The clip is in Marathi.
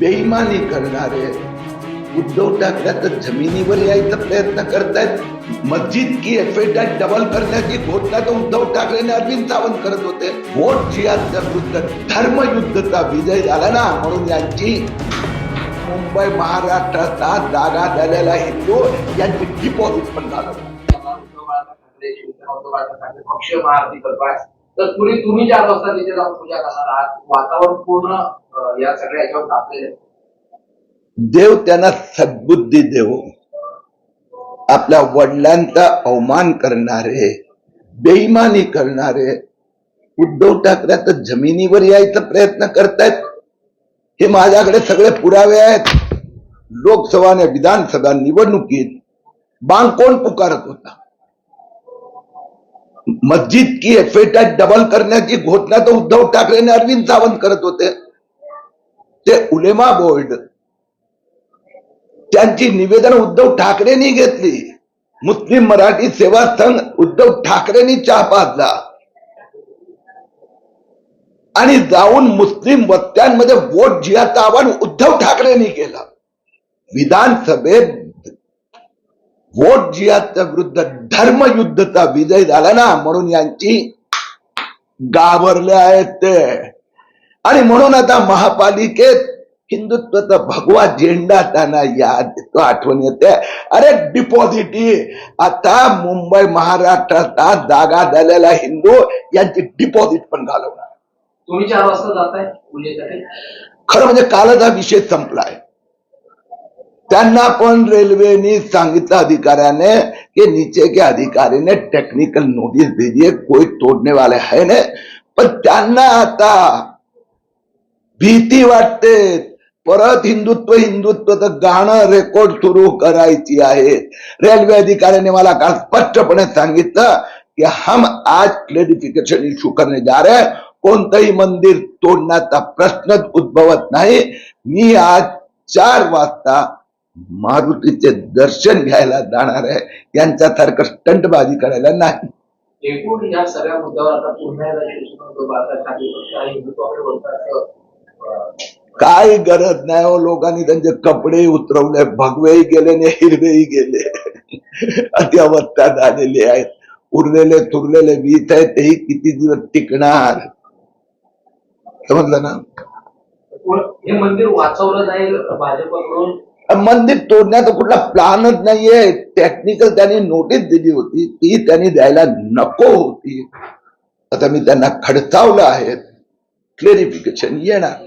बेईमानी करणारे उद्धव ठाकरे तर जमिनीवर यायचा प्रयत्न करतायत. मस्जिद की एफएटा डबल करण्याची घोषणा तर उद्धव ठाकरेने अरविंद सावंत करत होते. वोट जिहादच्या विरुद्ध धर्मयुद्धचा विजय झाला ना म्हणून यांची मुंबई महाराष्ट्राचा जागा झालेला हिंदू यांची डिपॉझिट पण झालं. तर तुम्ही तुम्ही ज्या अवस्था तिथे जाऊन पूजा करणार आहात. वातावरण पूर्ण या सगळ्या याच्यावर तापलेलं देव त्यांना सद्बुद्धी देव. आपल्या वडिलांचा अवमान करणारे बेईमानी करणारे उद्धव ठाकरे तर जमिनीवर यायचा प्रयत्न करतायत. हे माझ्याकडे सगळे पुरावे आहेत. लोकसभा आणि विधानसभा निवडणुकीत बांग कोण पुकारत होता? मस्जिद की एफएटा डबल करण्याची घोषणा तर उद्धव ठाकरेने अरविंद सावंत करत होते. ते उलेमा बोर्ड. त्यांची निवेदन उद्धव ठाकरेंनी घेतली. मुस्लिम मराठी सेवा संघ उद्धव ठाकरेंनी चहा पाजला. आणि जाऊन मुस्लिम वस्त्यांमध्ये वोट जिहाचं आवाहन उद्धव ठाकरेंनी केलं. विधानसभेत वोट जिहाच्या विरुद्ध धर्मयुद्धचा विजय झाला ना म्हणून यांची घाबरले आहेत ते. आणि म्हणून आता महापालिकेत हिंदुत्वाचा भगवा झेंडा त्यांना याद येतो आठवण येते. अरे डिपॉझिट आता मुंबई महाराष्ट्राचा जागा झालेला हिंदू यांची डिपॉझिट पण घालवणार. तुम्ही चार वाजता जाताय खरं म्हणजे कालच हा विषय संपलाय. त्यांना पण रेल्वेनी सांगितलं अधिकाऱ्याने कि नीचे के अधिकारी ने टेक्निकल नोटिस भेजिए कोई तोड़ने वाले है ने पण आता भीती वाटते. परत हिंदुत्व हिंदुत्वचं गाणं रेकॉर्ड सुरू करायची आहे. रेल्वे अधिकाऱ्याने मला काल स्पष्टपणे सांगितलं कि हम आज क्लेरिफिकेशन इश्यू करने जा रहे हैं. कोणतंही मंदिर तोडण्याचा प्रश्नच उद्भवत नाही. मी आज चार वाजता मारुतीचे दर्शन घ्यायला जाणार आहे यांच्यासारखं स्टंटबाजी करायला नाही. एकूण या सगळ्या मुद्द्यावर आता पुन्हा काय गरज नाही हो लोकांनी त्यांचे कपडे उतरवले भगवेही गेले आणि हिरवेही गेले. अति अवस्था झालेली आहेत. उरलेले तुरलेले वीज आहेत तेही किती दिवस टिकणार? समजलं ना? हे मंदिर वाचवलं जाईल भाजपकडून मंदिर तोडण्याचा कुठला प्लॅनच नाहीये. टेक्निकल त्यांनी नोटीस दिली होती. ती त्यांनी द्यायला नको होती. आता मी त्यांना खडसावलं आहे. क्लेरिफिकेशन येणार.